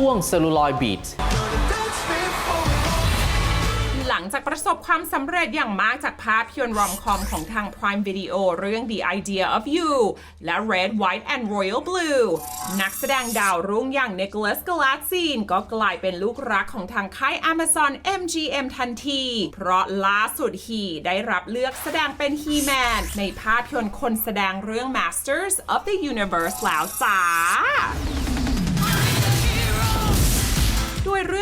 ช่วง Celluloid Beat หลังจากประสบความสำเร็จอย่างมากจากภาพยนตร์รอมคอมของทาง Prime Video เรื่อง The Idea of You และ Red White and Royal Blue นักแสดงดาวรุ่งอย่าง Nicholas Galatzine ก็กลายเป็นลูกรักของทางค่าย Amazon MGM ทันที เพราะล่าสุดฮีได้รับเลือกแสดงเป็น He-Man ในภาพยนตร์คนแสดงเรื่อง Masters of the Universe แล้วจ้า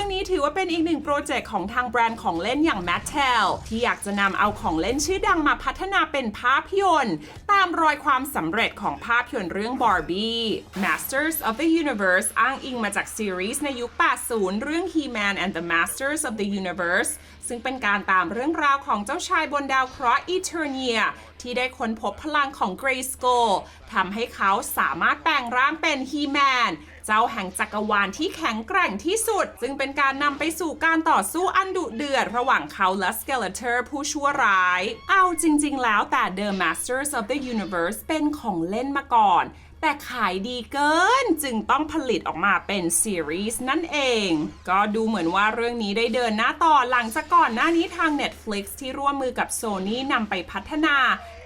รื่องนี้ถือว่าเป็นอีกหนึ่งโปรเจกต์ของทางแบรนด์ของเล่นอย่าง Mattel ที่อยากจะนำเอาของเล่นชื่อดังมาพัฒนาเป็นภาพยนตร์ ตามรอยความสำเร็จของภาพยนตร์เรื่อง Barbie Masters of the Universe อ้างอิงมาจากซีรีส์ในยุค 80 เรื่อง He-Man and the Masters of the Universe ซึ่งเป็นการตามเรื่องราวของเจ้าชายบนดาวเคราะห์ Eternia ที่ได้ค้นพบพลังของ g r a y s k o l ทำให้เขาสามารถแปลงร่างเป็น He-Man เจ้าแห่งจักรวาลที่แข็งแกร่งที่สุด ซึ่งเป็นการนำไปสู่การต่อสู้อันดุเดือด ระหว่างเขาและ Skeletor ผู้ชั่วร้าย เอาจริง ๆ แล้วแต่ The Masters of the Universe เป็นของเล่นมาก่อน แต่ขายดีเกินจึงต้องผลิตออกมาเป็นซีรีส์นั่นเอง ก็ดูเหมือนว่าเรื่องนี้ได้เดินหน้าต่อหลังจากก่อนหน้านี้ทาง Netflix ที่ร่วมมือกับ Sony นำไปพัฒนา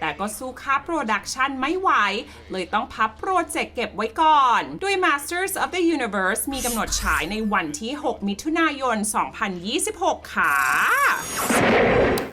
แต่ก็สู้ค่าโปรดักชันไม่ไหว เลยต้องพับโปรเจกต์เก็บไว้ก่อน ด้วย Masters of the Universe มีกำหนดฉายในวันที่ 6 มิถุนายน 2026 ค่ะ